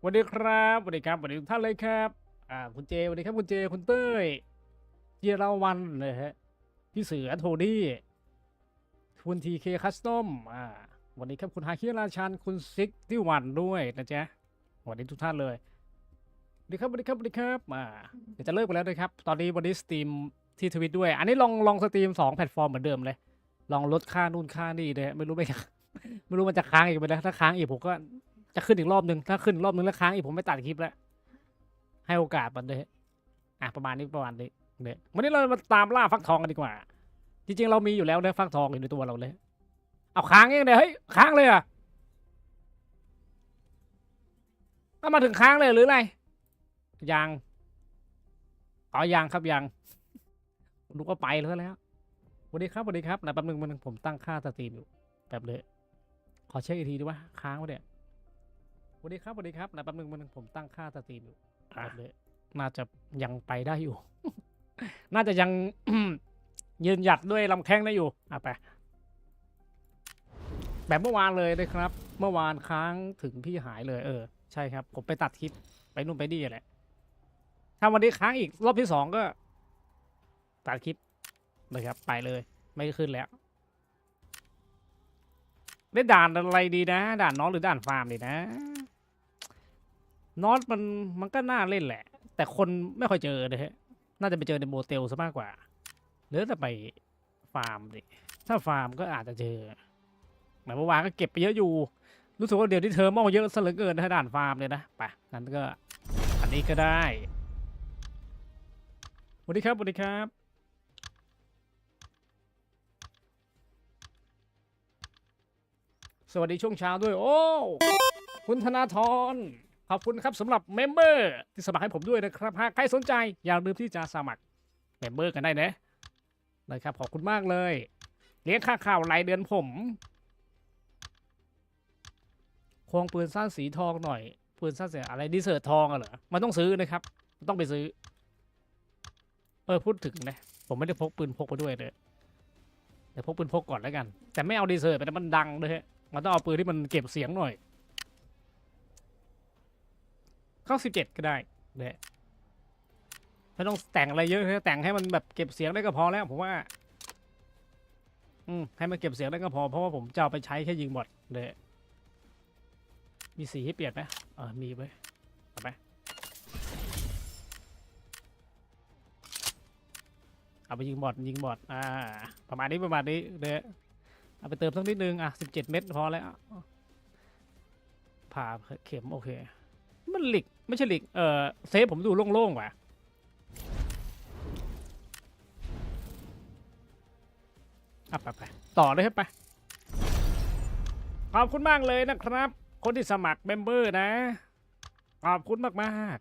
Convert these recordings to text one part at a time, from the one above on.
สวัสดีครับสวัสดีครับสวัสดีทุกท่านเลยครับอ่าคุณเจสวัสดีครับคุณเจคุณเต้ยเจราวันนะฮะพี่เสือโทนี่คุณทีเคคัสตอมอ่าวัสดีครับคุณฮาคิราชันคุณซิกที่วันด้วยนะจ๊ะสวัสดีทุกท่านเลยสวัสดีครับสวัสดีครับสวัสดีครับอ่าเดี๋ยวจะเลิกไปแล้วนะครับ ตอนนี้วันนี้สตรีมที่ทวิตด้วย อันนี้ลองลองสตรีมสองแพลตฟอร์มเหมือนเดิมเลย ลองลดค่านู่นค่านี่เลยไม่รู้ไม่ไม่รู้มันจะค้างอีกไหมนะถ้าค้างอีกผมก็ จะขึ้นอีกรอบนึง ถ้าขึ้นรอบนึงแล้วค้างอีกผมไม่ตัดคลิปแล้ว ให้โอกาสมันเลยอะประมาณนี้ประมาณนี้เนี่ยวันนี้เรามาตามล่าฟักทองกันดีกว่า จริงๆ เรามีอยู่แล้วนะฟักทองอยู่ในตัวเราเลย เอาค้างเองเนี่ยเฮ้ยค้างเลยอะก็มาถึงค้างเลยหรืออะไรยังอ๋อยังครับยังดูก็ไปแล้วแล้วสวัสดีครับสวัสดีครับนะแป๊บนึงแป๊บนึงผมตั้งค่าสตรีมอยู่แป๊บเลยขอเช็คอีกทีดูว่าค้างวะเนี่ย สวัสดีครับสวัสดีครับนะแป๊บนึงแป๊บนึงผมตั้งค่าสตรีมอยู่แป๊บเลยน่าจะยังไปได้อยู่ น่าจะยัง ยืนหยัดด้วยลำแข้งได้อยู่อะไปแบบเมื่อวานเลยนะครับ เมื่อวานค้างถึงพี่หายเลยเออ ใช่ครับ ผมไปตัดคลิปไปนู่นไปนี่แหละ ถ้าวันนี้ค้างอีกรอบที่สองก็ ตัดคลิปเลยครับ ไปเลย ไม่ขึ้นแล้วได้ด่านอะไรดีนะ ด่านน้องหรือด่านฟาร์มดีนะ นอตมันมันก็น่าเล่นแหละ แต่คนไม่ค่อยเจอเลยฮะ น่าจะไปเจอในโมเตลซะมากกว่า หรือแต่ไปฟาร์มดิถ้าฟาร์มก็อาจจะเจอหมายเมื่อวานก็เก็บไปเยอะอยู่ รู้สึกว่าเดี๋ยวที่เธอมองเยอะซะเหลือเกินถ้าด่านฟาร์มเลยนะไปงั้นก็อันนี้ก็ได้สวัสดีครับสวัสดีครับสวัสดีช่วงเช้าด้วย โอ้ คุณธนาธร ขอบคุณครับสำหรับเมมเบอร์ที่สมัครให้ผมด้วยนะครับ หากใครสนใจอย่าลืมที่จะสมัครเมมเบอร์กันได้นะนะครับขอบคุณมากเลย เลี้ยงค่าข่าวรายเดือนผมควงปืนสั้นสีทองหน่อย ปืนสั้นเสียอะไรดิเซอร์ทองอะเหรอ มันต้องซื้อนะครับ ต้องไปซื้อ เออพูดถึงนะ ผมไม่ได้พกปืนพกไปด้วยเลยเดี๋ยวพกปืนพกก่อนแล้วกัน แต่ไม่เอาดีเซอร์ไปนะมันดังเลยฮะมันต้องเอาปืนที่มันเก็บเสียงหน่อย เข้าสิบเจ็ดก็ได้เนี่ยไม่ต้องแต่งอะไรเยอะแค่แต่งให้มันแบบเก็บเสียงได้ก็พอแล้วผมว่า อืมให้มันเก็บเสียงได้ก็พอเพราะว่าผมจะเอาไปใช้แค่ยิงบอทเลยมีสีให้เปลี่ยนไหมเออมีไว้เอาไปเอาไปยิงบอทยิงบอทอ่า ประมาณนี้ประมาณนี้เด้เอาไปเติมสักนิดนึงอะสิบเจ็ดเม็ดพอแล้วผ่าเข็มโอเค มันหลิกไม่ใช่หลิกเออเซฟผมดูโล่งๆว่ะอะไปไปต่อเลยครับไปขอบคุณมากเลยนะครับ คนที่สมัครเมมเบอร์นะ ขอบคุณมากมาก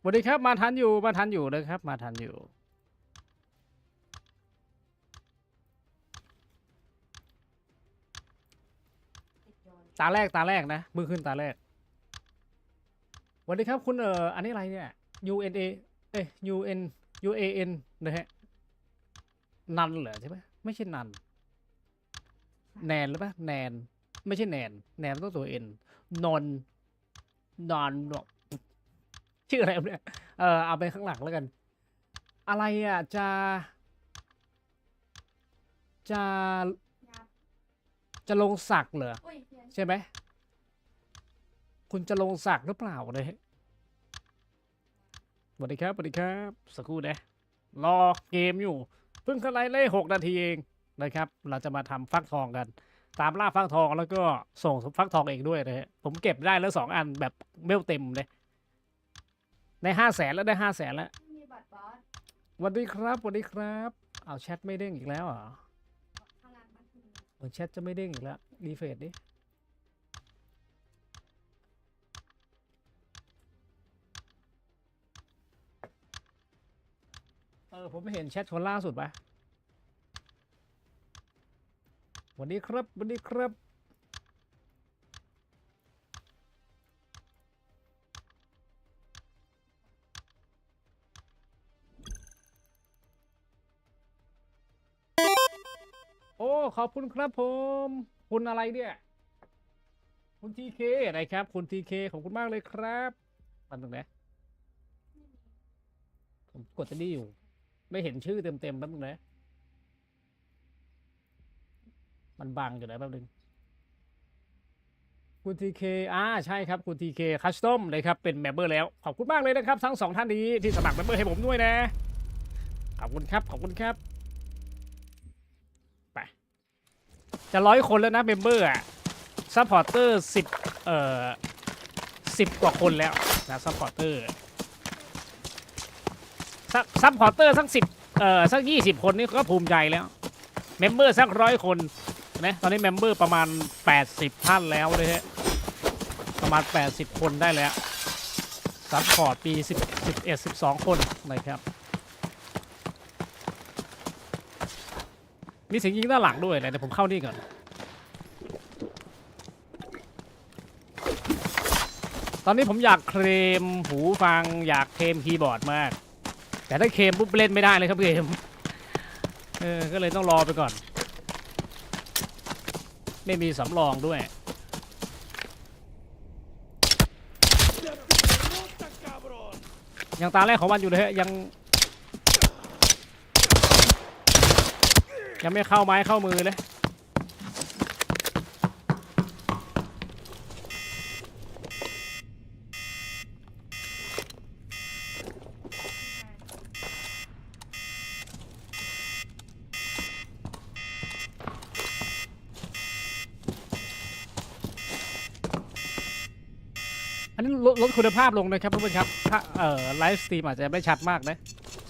สวัสดีครับ มาทันอยู่มาทันอยู่นะครับ มาทันอยู่ ตาแรกตาแรกนะมือขึ้นตาแรกสวัสดีครับคุณเอ่ออันนี้อะไรเนี่ย U N A เอ้ย U N U A N นะฮะนันเหรอใช่ไหมไม่ใช่นัน แนนหรือเปล่าแนน ไม่ใช่แนน แนนต้องตัวเอ็นนอนนอน ชื่ออะไรวะเนี่ย เออเอาไปข้างหลังแล้วกัน อะไรอะ จะ จะ จะลงสักดิ์เหรออุ้ยเดี๋ยวใช่ไหม คุณจะลงสักดิ์หรือเปล่าเนี่ยสวัสดีครับสวัสดีครับ สักครู่นะ รอเกมอยู่ เพิ่งเข้าไลฟ์เลยหกนาทีเองนะครับ เราจะมาทำฟักทองกัน ตามล่าฟักทองแล้วก็ส่งฟักทองเองด้วยนะฮะ ผมเก็บได้แล้วสองอันแบบเบลเต็มเลย ในห้าแสนแล้วได้ห้าแสนแล้วมีบัตรบอสสวัสดีครับสวัสดีครับ เอาแชทไม่เด้งอีกแล้วเหรอพลังบัตรเหมือนแชทจะไม่เด้งอีกแล้วรีเฟรชดิเออผมไม่เห็นแชทคนล่าสุดปะสวัสดีครับสวัสดีครับ ขอบคุณครับผม คุณอะไรเนี่ย คุณทีเคนะครับ คุณทีเคขอบคุณมากเลยครับมันตรงไหนผมกดจะนี่อยู่ ไม่เห็นชื่อเต็มๆแป๊บนึงนะ มันบังอยู่ไหนแป๊บนึงคุณทีเคอ่าใช่ครับคุณทีเคคัสตอมเลยครับ เป็นเมมเบอร์แล้ว ขอบคุณมากเลยนะครับ ทั้งสองท่านนี้ที่สมัครเมมเบอร์ให้ผมด้วยนะ ขอบคุณครับ ขอบคุณครับ ไป จะร้อยคนแล้วนะเมมเบอร์อะซัพพอร์เตอร์สิบเอ่อสิบกว่าคนแล้วนะซัพพอร์เตอร์ซัพพอร์เตอร์สักสิบเอ่อสักยี่สิบคนนี่ก็ภูมิใจแล้วเมมเบอร์สักร้อยคนนะตอนนี้เมมเบอร์ประมาณแปดสิบท่านแล้วเลยฮะประมาณแปดสิบคนได้แล้วซัพพอร์ตปีสิบสิบเอ็ดสิบสองคนนะครับ มีเสียงยิงด้านหลังด้วยนะเดี๋ยวผมเข้านี่ก่อน ตอนนี้ผมอยากเคลมหูฟังอยากเคลมคีย์บอร์ดมาก แต่ถ้าเคลมปุ๊บเล่นไม่ได้เลยครับเกม เออ ก็เลยต้องรอไปก่อน ไม่มีสำรองด้วยยังตาแรกของวันอยู่เลยฮะยัง ยังไม่เข้าไม้เข้ามือเลย อันนี้ลดลดคุณภาพลงนะครับเพื่อนๆครับถ้าเอ่อไลฟ์สตรีมอาจจะไม่ชัดมากนะ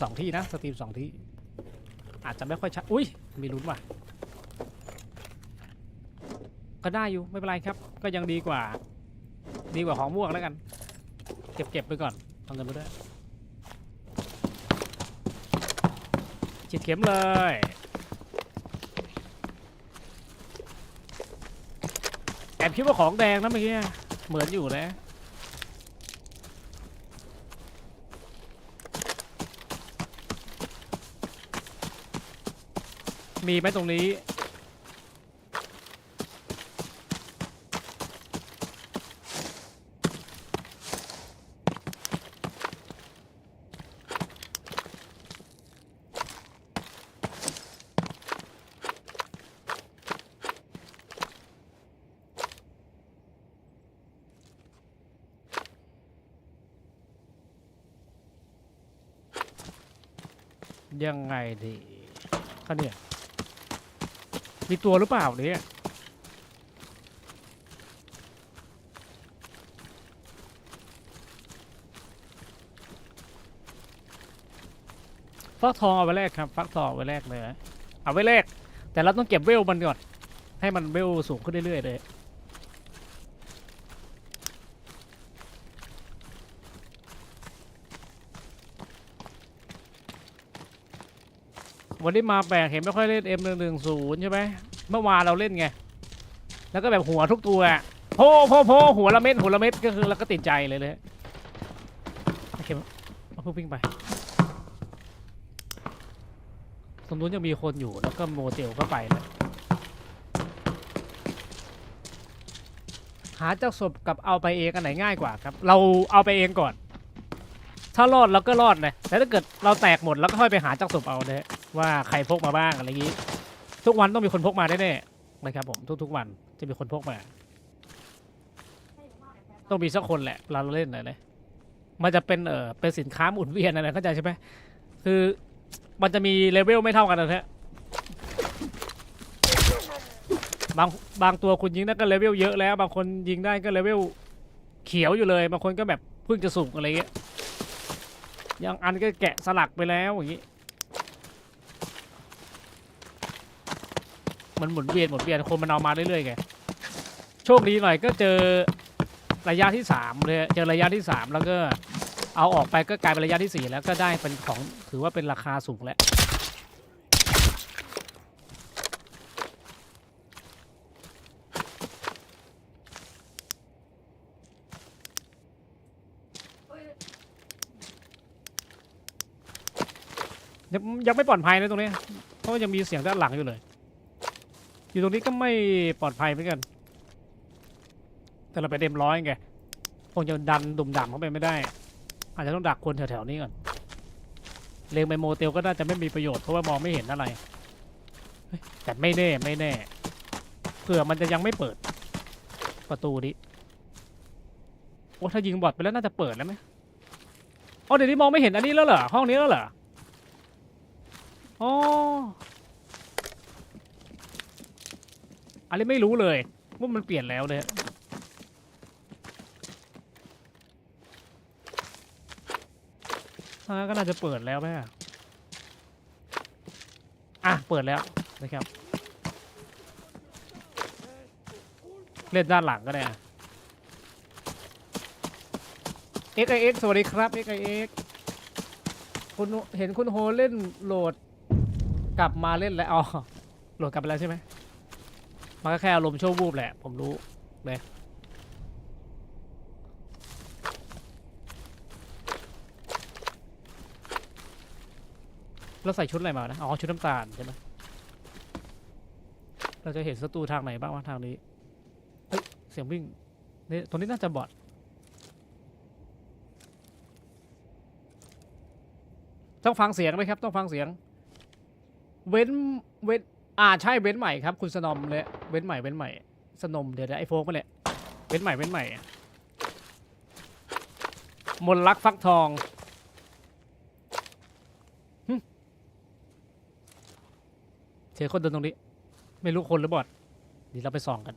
สองที่นะสตรีมสองที่ อาจจะไม่ค่อยชัด อุ้ย มีลุ้นว่ะ ก็ได้อยู่ ไม่เป็นไรครับ ก็ยังดีกว่า ดีกว่าของม่วงแล้วกัน เก็บเก็บไปก่อนเอาเงินไปด้วยฉีดเข็มเลยแอบคิดว่าของแดงนะเมื่อกี้ เหมือนอยู่นะ มีไหมตรงนี้ ยังไงดีก็เนี่ย มีตัวหรือเปล่าเนี่ยฟักทองเอาไว้แรกครับฟักทองเอาไว้แรกเลย เอาไว้แรก แต่เราต้องเก็บเวลมันก่อน ให้มันเวลสูงขึ้นเรื่อยๆเลย วันนี้มาแปลกเห็นไม่ค่อยเล่น M 1 1 0ใช่ไหมเมื่อวานเราเล่นไง แล้วก็แบบหัวทุกตัวอะโพโพโพหัวละเม็ดหัวละเม็ดก็คือเราก็ติดใจเลยเลยโอเคมาพูดวิ่งไปตรงนู้นยังมีคนอยู่แล้วก็โมเตลก็ไปแล้วหาเจ้าศพกับเอาไปเองอันไหนง่ายกว่าครับ เราเอาไปเองก่อน ถ้ารอดเราก็รอดเลยแต่ถ้าเกิดเราแตกหมดแล้วก็ค่อยไปหาเจ้าศพเอาเลย ว่าใครพกมาบ้างอะไรอย่างนี้ ทุกวันต้องมีคนพกมาแน่ๆนะครับผมทุกๆวันจะมีคนพกมา ต้องมีสักคนแหละเราเล่นอะไรเลยมันจะเป็นเออเป็นสินค้าหมุนเวียนอะไรเข้าใจใช่ไหมคือมันจะมีเลเวลไม่เท่ากันนะฮะบางบางตัวคุณยิงได้ก็เลเวลเยอะแล้ว บางคนยิงได้ก็เลเวลเขียวอยู่เลยบางคนก็แบบเพิ่งจะสูงอะไรเงี้ยยังอันก็แกะสลักไปแล้วอย่างงี้ มันหมุนเวียนหมุนเวียนคนมันเอามาเรื่อยๆไงโชคดีหน่อยก็เจอระยะที่สามเลยเจอระยะที่สามแล้วก็เอาออกไปก็กลายเป็นระยะที่สี่แล้วก็ได้เป็นของถือว่าเป็นราคาสูงแล้วยังยังไม่ปลอดภัยนะตรงนี้เพราะยังมีเสียงด้านหลังอยู่เลย อยู่ตรงนี้ก็ไม่ปลอดภัยเหมือนกัน แต่เราไปเต็มร้อยไงคงจะดันดุมด่ำเข้าไปไม่ได้ อาจจะต้องดักคนแถวๆนี้ก่อนเลงไปโมเตลก็น่าจะไม่มีประโยชน์เพราะว่ามองไม่เห็นอะไรแต่ไม่แน่ไม่แน่เผื่อมันจะยังไม่เปิด ประตูนี้โอ้ถ้ายิงบอดไปแล้วน่าจะเปิดแล้วไหมอ๋อเดี๋ยวนี้มองไม่เห็นอันนี้แล้วเหรอห้องนี้แล้วเหรออ๋อ อันนี้ไม่รู้เลยว่ามันเปลี่ยนแล้วเนี่ยอ่าก็น่าจะเปิดแล้วไหมอะอะ เปิดแล้วนะครับ เล่นด้านหลังก็ได้อะ XIX สวัสดีครับ XIX คุณเห็นคุณโฮเล่นโหลดกลับมาเล่นแล้ว อ๋อ โหลดกลับไปแล้วใช่ไหม มันก็แค่อารมณ์ชั่ววูบแหละ ผมรู้เลยเราใส่ชุดอะไรมานะ อ๋อ ชุดน้ำตาลใช่ไหมเราจะเห็นศัตรูทางไหนบ้างวะทางนี้ เฮ้ย เสียงวิ่งนี่ตรงนี้น่าจะบอดต้องฟังเสียงไหมครับ ต้องฟังเสียง เว้น เว้น อ่าใช่เว้นใหม่ครับคุณสนมเลยเว้นใหม่เว้นใหม่ สนมเดี๋ยวเดี๋ยวไอโฟกมาเลยเว้นใหม่เว้นใหม่มนลักฟักทองหึเจอคนเดินตรงนี้ ไม่รู้คนหรือบอดเดี๋ยวเราไปส่องกัน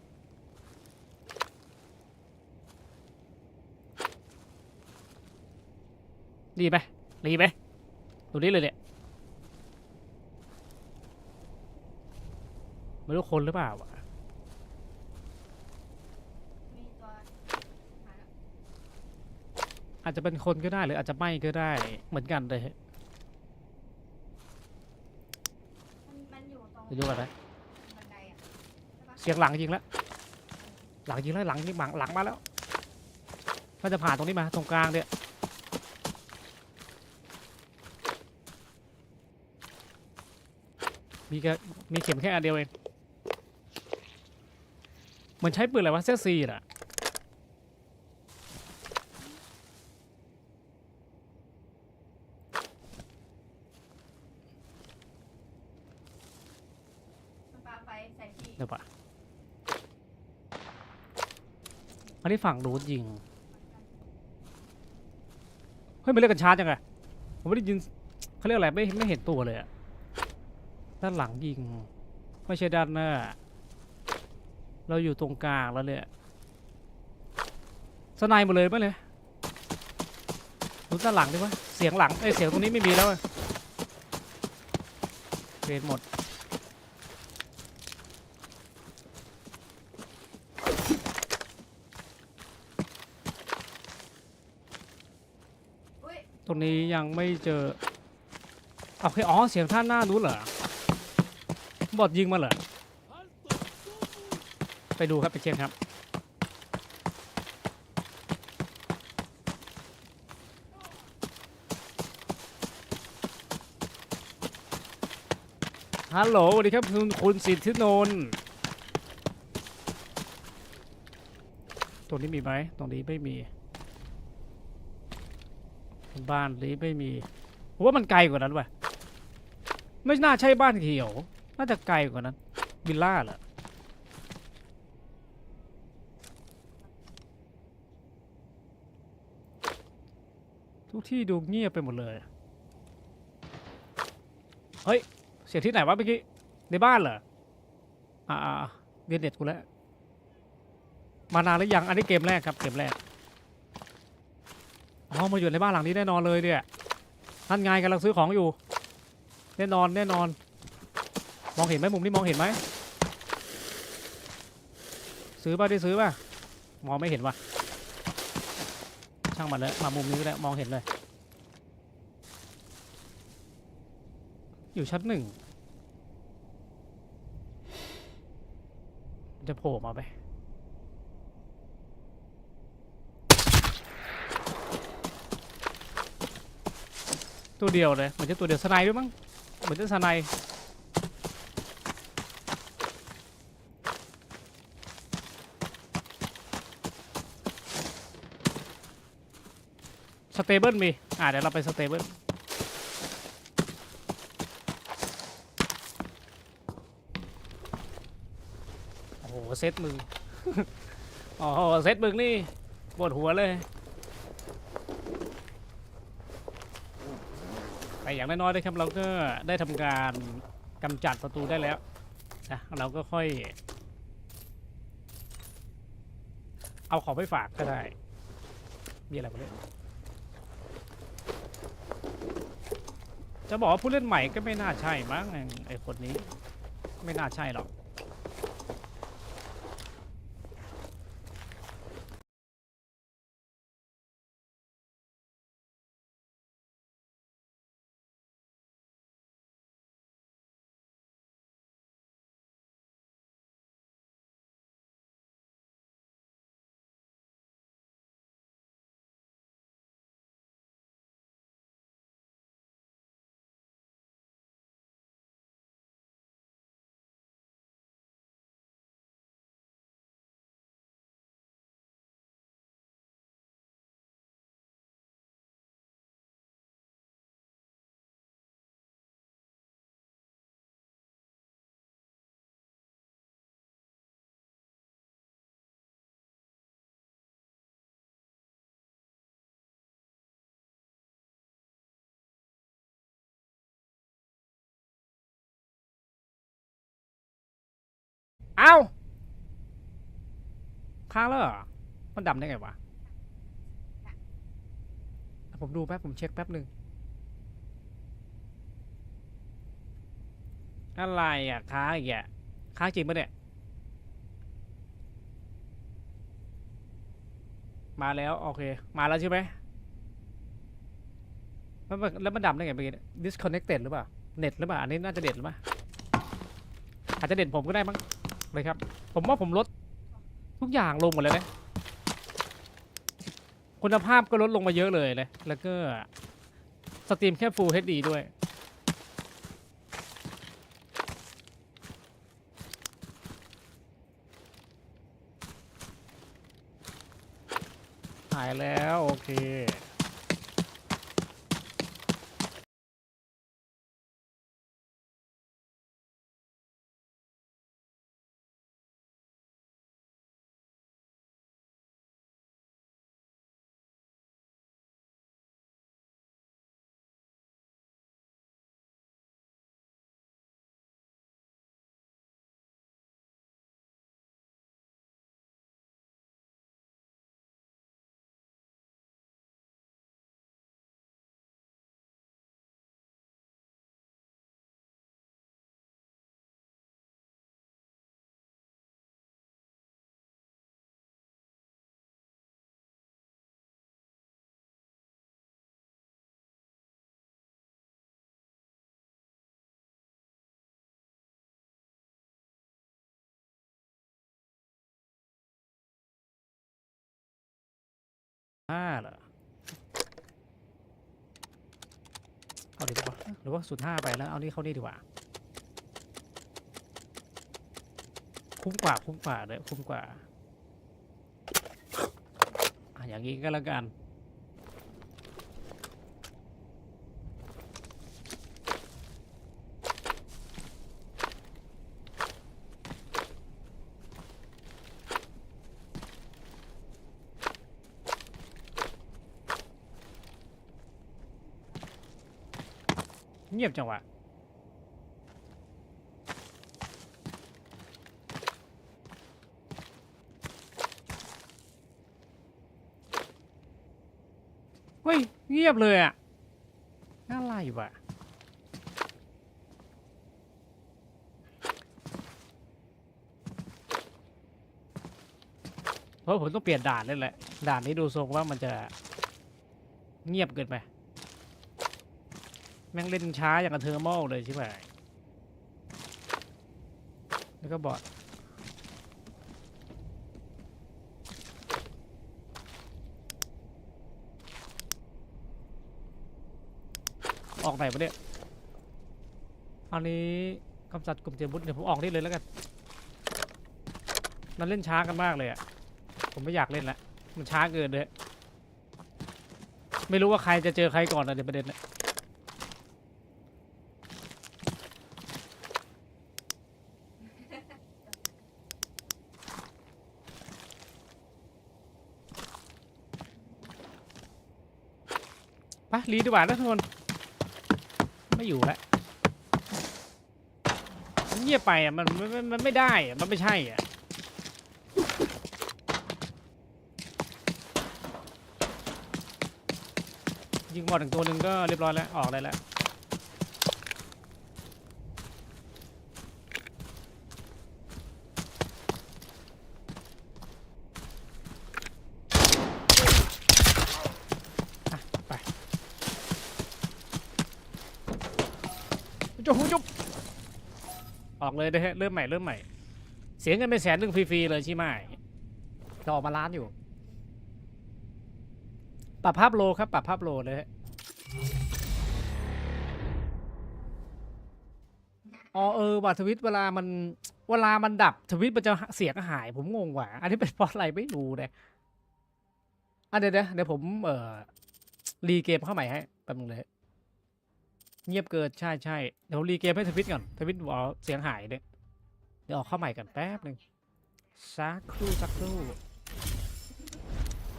ดีไหมดีไหมตรงนี้เลยเนี่ย ไม่รู้คนหรือเปล่าวะอาจจะเป็นคนก็ได้หรืออาจจะไม่ก็ได้เหมือนกันเลยเดี๋ยวดูก่อนนะเสียงหลังยิงแล้วหลังยิงแล้วหลังยิงหลังหลังมาแล้วน่าจะผ่านตรงนี้มาตรงกลางเนี่ยมีแค่มีเข็มแค่อันเดียวเอง มือนใช้ปืนอะไรวะเซสซีน่ะมันปาไฟใส่ที่เดี๋ยวปะอันนี้ฝั่งรูดยิง เฮ้ยมันเรียกกันชาร์จยังไงผมไม่ได้ยินเขาเรียกอะไรไม่ไม่เห็นตัวเลยอะด้านหลังยิง ไม่ใช่ด้านหน้า เราอยู่ตรงกลางแล้วเนี่ยสไนหมดเลยไหมเลยดูด้านหลังดิวะเสียงหลังไอเสียงตรงนี้ไม่มีแล้วเฟนหมดตรงนี้ยังไม่เจอโอเคอ๋อเสียงท่านหน้านู้นเหรอบอดยิงมาเหรอ ไปดูครับไปเช็คครับฮัลโหลสวัสดีครับคุณคุณสิทธินนท์ตรงนี้มีไหมตรงนี้ไม่มี บ้านนี้ไม่มีผมว่ามันไกลกว่านั้นว่ะ ไม่น่าใช่บ้านเขียว น่าจะไกลกว่านั้นวิลล่าเหรอ ที่ดูเงียบไปหมดเลย เฮ้ย เสียงที่ไหนวะเมื่อกี้ ในบ้านเหรอ อ่าเรียนเด็ดกูแล้ว มานานหรือยัง อันนี้เกมแรกครับ เกมแรก อ๋อ มาอยู่ในบ้านหลังนี้แน่นอนเลยเนี่ยท่านไงกำลังซื้อของอยู่ แน่นอน แน่นอน มองเห็นไหมมุมนี้มองเห็นไหม ซื้อป่ะได้ซื้อป่ะ มองไม่เห็นว่ะช่างมันเลยมามุมนี้ก็ได้มองเห็นเลย อยู่ชั้นหนึ่งจะโผล่มาไหมตัวเดียวเลยเหมือนจะตัวเดียวสไนด์ด้วยมั้งเหมือนจะสไนด์สเตเบิลมี อ่าเดี๋ยวเราไปสเตเบิลโอ้โห เซตมึงอ้โหเซตมึงนี่ปวดหัวเลย แต่อย่างน้อยๆนะครับเราก็ได้ทำการกำจัดศัตรูได้แล้วนะเราก็ค่อย เอาของไปฝากก็ได้ มีอะไรมาเล่นจะบอกว่าผู้เล่นใหม่ก็ไม่น่าใช่มั้งไอ้คนนี้ ไม่น่าใช่หรอก เอ้าค้างแล้วเหรอ มันดำได้ไงวะ ผมดูแป๊บ ผมเช็คแป๊บหนึ่ง อะไรอะ ค้างอีกอะ ค้างจริงปะเนี่ย มาแล้ว โอเค มาแล้วใช่ไหมแล้วมันแล้วมันดับได้ไงเมื่อกี้ disconnected หรือเปล่า เน็ตหรือเปล่า อันนี้น่าจะเด็ดหรือเปล่า อาจจะเด็ดผมก็ได้มั้ง เลยครับ ผมว่าผมลดทุกอย่างลงหมดเลยนะคุณภาพก็ลดลงมาเยอะเลยเลย แล้วก็สตรีมแค่ Full HD ด้วย หายแล้ว โอเค ห้าเหรอเอาดีกว่าหรือว่าสุดห้าไปแล้วเอานี่เข้านี่ดีกว่า คุ้มกว่าคุ้มกว่าเลยคุ้มกว่าอะอย่างนี้ก็แล้วกัน งียบจังวะเฮ้ย เงียบเลยอะอะไรวะเพราะผมต้องเปลี่ยนด่านนี่แหละ ด่านนี้ดูทรงว่ามันจะเงียบเกินไป แม่งเล่นช้าอย่างกับเทอร์โมเลยใช่ไหมแล้วก็บอดออกไหนวะเนี่ยอันนี้กำจัดกลุ่มเจบุตเดี๋ยวผมออกนี่เลยแล้วกัน มันเล่นช้ากันมากเลยอะผมไม่อยากเล่นละ มันช้าเกินเลย ไม่รู้ว่าใครจะเจอใครก่อนนะเดี๋ยวประเด็นนะ ไปรีดีกว่านะทุกคน ไม่อยู่แล้วเงียบไปอะมันมันมันมันไม่ได้อะมันไม่ใช่อะยิงบอลถึงตัวหนึ่งก็เรียบร้อยแล้ว ออกได้แล้ว อะ ไปจุ๊บจุ๊บ อกเลยนะฮะเริ่มใหม่เริ่มใหม่ เสียเงินไปแสนหนึ่งฟรีๆเลยใช่ไหมจะออกมาล้านอยู่ ปรับภาพโลครับ ปรับภาพโลเลยฮะอ๋อเออว่าทวิตเวลามันเวลามันดับทวิตมันจะเสียงหาย ผมงงว่ะอันนี้เป็นเพราะอะไรไม่รู้เลยอะเดี๋ยวเดี๋ยวเดี๋ยวผมเอ่อรีเกมเข้าใหม่ให้แป๊บนึงเลย เงียบเกินใช่ใช่เดี๋ยวรีเกมให้ทวิตก่อนทวิตบอกเสียงหายเนี่ยเดี๋ยวออกเข้าใหม่กันแป๊บหนึ่งสักครู่สักครู่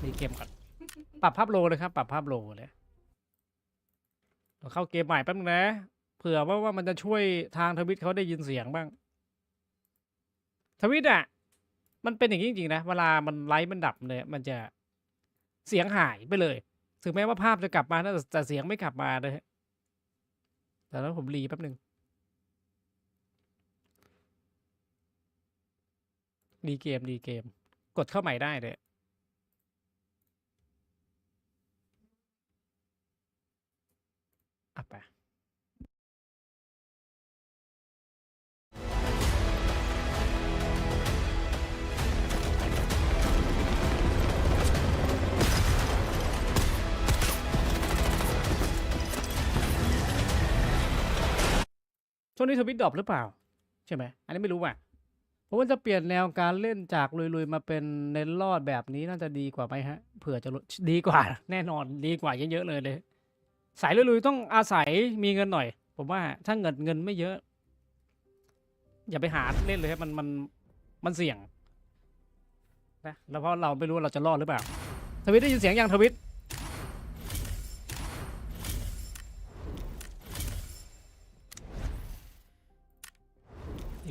รีเกมก่อนปรับภาพโลเลยครับ ปรับภาพโลเลยเราเข้าเกมใหม่แป๊บนึงนะเผื่อว่าว่ามันจะช่วยทางทวิตเขาได้ยินเสียงบ้าง ทวิตอะ มันเป็นอย่างนี้จริงๆนะ เวลามันไลฟ์มันดับเนี่ยมันจะเสียงหายไปเลย ถึงแม้ว่าภาพจะกลับมาแต่เสียงไม่กลับมาเลย แต่แล้วผมรีแป๊บหนึ่งรีเกมรีเกม กดเข้าใหม่ได้เลย ช่วงนี้ทวิตดรอปหรือเปล่า ใช่ไหม อันนี้ไม่รู้ว่ะผมว่าจะเปลี่ยนแนวการเล่นจากลุยๆ มาเป็นเน้นรอดแบบนี้น่าจะดีกว่าไหมฮะ เผื่อจะดีกว่า แน่นอนดีกว่าเยอะๆเลยเลย สายลุยๆต้องอาศัยมีเงินหน่อย ผมว่าถ้าเงินเงินไม่เยอะ อย่าไปหาเล่นเลยครับมันมันมันเสี่ยงนะแล้วเพราะเราไม่รู้เราจะรอดหรือเปล่าทวิตได้ยินเสียงยังทวิต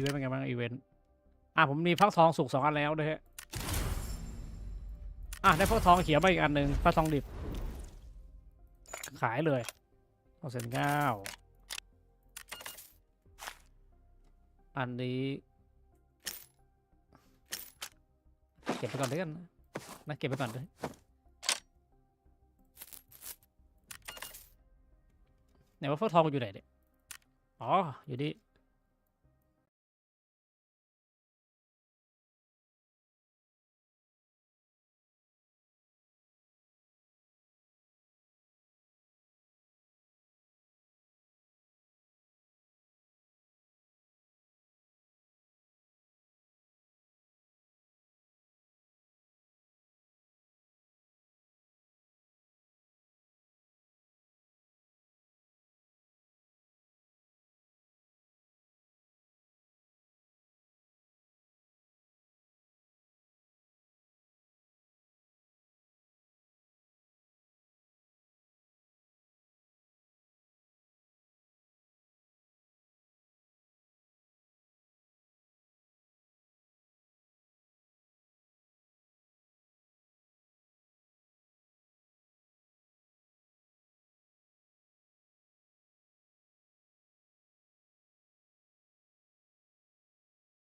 อีเวนต์เป็นไงบ้างอีเวนต์อะผมมีฟักทองสุกสองอันแล้วด้วยฮะอะได้ฟักทองเขียวมาอีกอันหนึ่งฟักทองดิบ ขายเลยเอาเซนเก้าอันนี้ เก็บไปก่อนเลยกันนะเก็บไปก่อนเลยไหนว่าฟักทองอยู่ไหนเนี่ยอ๋อ อยู่นี่